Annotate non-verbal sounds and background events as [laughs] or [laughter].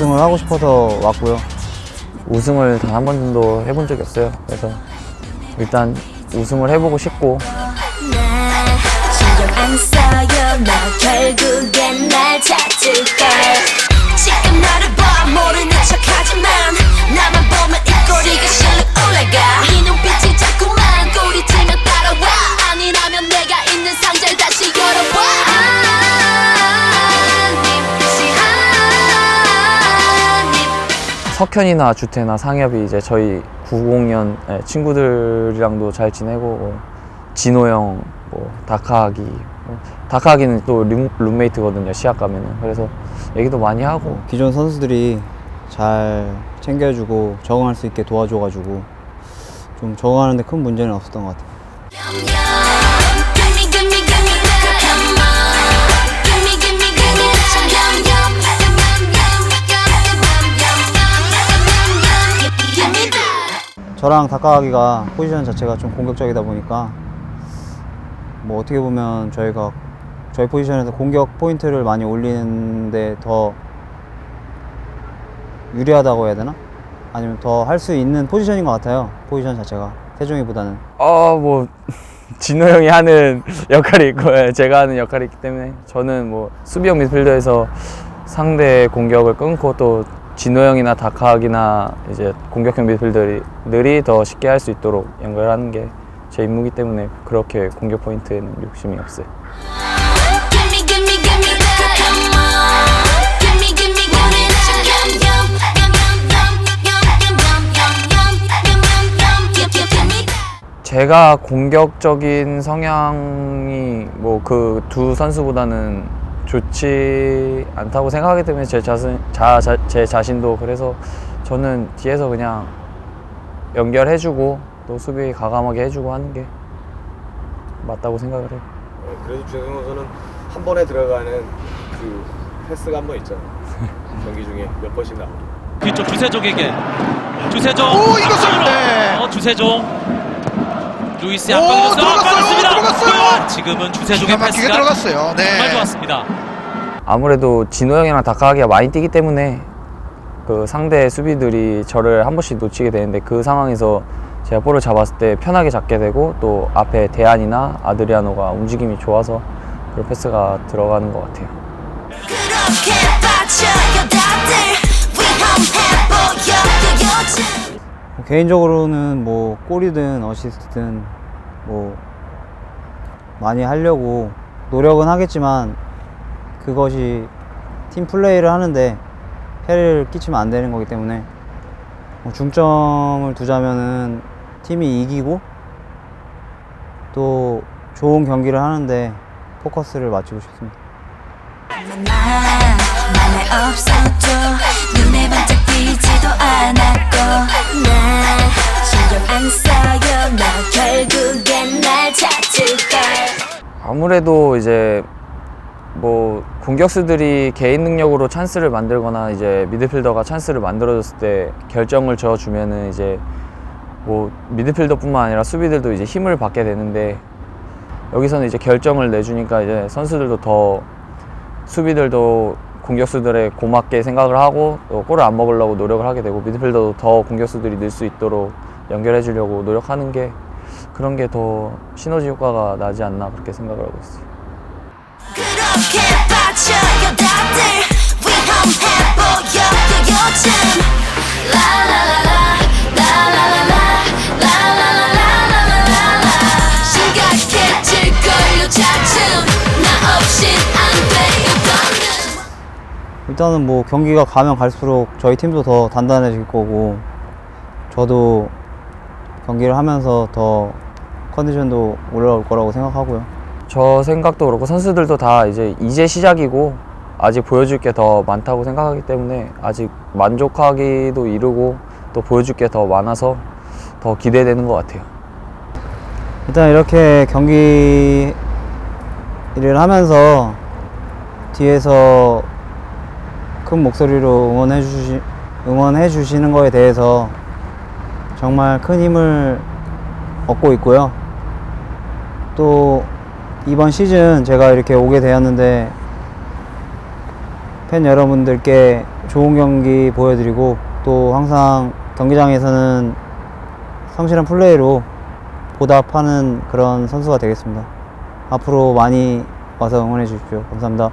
우승을 하고 싶어서 왔고요. 우승을 단 한 번 정도 해본 적이 없어요. 그래서 일단 우승을 해보고 싶고 나 신경 안 써요 나 결국엔 석현이나 주태나 상엽이 이제 저희 90년 예, 친구들이랑도 잘 지내고 뭐 진호 형, 뭐 다카하기, 뭐 다카하기는 또 룸, 룸메이트거든요 시합 가면은. 그래서 얘기도 많이 하고. 기존 선수들이 잘 챙겨주고 적응할 수 있게 도와줘가지고 좀 적응하는데 큰 문제는 없었던 것 같아요. 저랑 다카하기가 포지션 자체가 좀 공격적이다 보니까 뭐 어떻게 보면 저희가 저희 포지션에서 공격 포인트를 많이 올리는데 더 유리하다고 해야 되나? 아니면 더 할 수 있는 포지션인 것 같아요. 포지션 자체가 태종이보다는. 어뭐 [laughs] 진호 형이 하는 역할이 있고 예, 제가 하는 역할이 있기 때문에 저는 뭐 수비형 미드필더에서 상대 공격을 끊고 또 진호 형이나 다카학이나 이제 공격형 미드필더들이 더 쉽게 할 수 있도록 연결하는 게 제 임무기 때문에 그렇게 공격 포인트에는 욕심이 없어요. 제가 공격적인 성향이 뭐 그 두 선수보다는 좋지 않다고 생각하기 때문에 제 자신 자, 자, 제 자신도 그래서 저는 뒤에서 그냥 연결해주고 또 수비 가감하게 해주고 하는 게 맞다고 생각을 해요. 네, 그래도 주성 선수는 한 번에 들어가는 그 패스가 한 번 있잖아요. [laughs] 경기 중에 몇 번씩 나오고. 뒤쪽 주세종에게 주세종 오, 이것은 앞쪽으로. 네. 어, 주세종 루이스 오, 압박이었어 들어갔어요, 압박했습니다 들어갔어요. 지금은 주세종의 패스가 들어갔어요. 네. 정말 좋았습니다 아무래도 진호 형이랑 다카하기가 많이 뛰기 때문에 그 상대 수비들이 저를 한 번씩 놓치게 되는데 그 상황에서 제가 볼을 잡았을 때 편하게 잡게 되고 또 앞에 대안이나 아드리아노가 움직임이 좋아서 그런 패스가 들어가는 것 같아요. 개인적으로는 뭐 골이든 어시스트든 뭐 많이 하려고 노력은 하겠지만 그것이 팀 플레이를 하는데 해를 끼치면 안 되는 거기 때문에 뭐 중점을 두자면은 팀이 이기고 또 좋은 경기를 하는데 포커스를 맞추고 싶습니다. 아무래도 이제 뭐 공격수들이 개인 능력으로 찬스를 만들거나 이제 미드필더가 찬스를 만들어줬을 때 결정을 져주면은 이제 뭐 미드필더뿐만 아니라 수비들도 이제 힘을 받게 되는데 여기서는 이제 결정을 내주니까 이제 선수들도 더 수비들도 공격수들의 고맙게 생각을 하고 또 골을 안 먹으려고 노력을 하게 되고 미드필더도 더 공격수들이 늘 수 있도록 연결해 주려고 노력하는 게 그런 게 더 시너지 효과가 나지 않나 그렇게 생각을 하고 있어요. 그렇게 빠져요 다들 위험해 보여 그 요즘. 라라라라 라라라라 라라라라라라라 심각해질 걸요 차츰 나 없인 안 돼요 더는. 일단은 뭐 경기가 가면 갈수록 저희 팀도 더 단단해질 거고 저도 경기를 하면서 더 컨디션도 올라올 거라고 생각하고요. 저 생각도 그렇고 선수들도 다 이제 이제 시작이고 아직 보여줄 게 더 많다고 생각하기 때문에 아직 만족하기도 이르고 또 보여줄 게 더 많아서 더 기대되는 것 같아요. 일단 이렇게 경기를 하면서 뒤에서 큰 목소리로 응원해 주시 응원해 주시는 거에 대해서 정말 큰 힘을 얻고 있고요. 또 이번 시즌 제가 이렇게 오게 되었는데 팬 여러분들께 좋은 경기 보여드리고 또 항상 경기장에서는 성실한 플레이로 보답하는 그런 선수가 되겠습니다. 앞으로 많이 와서 응원해 주십시오. 감사합니다.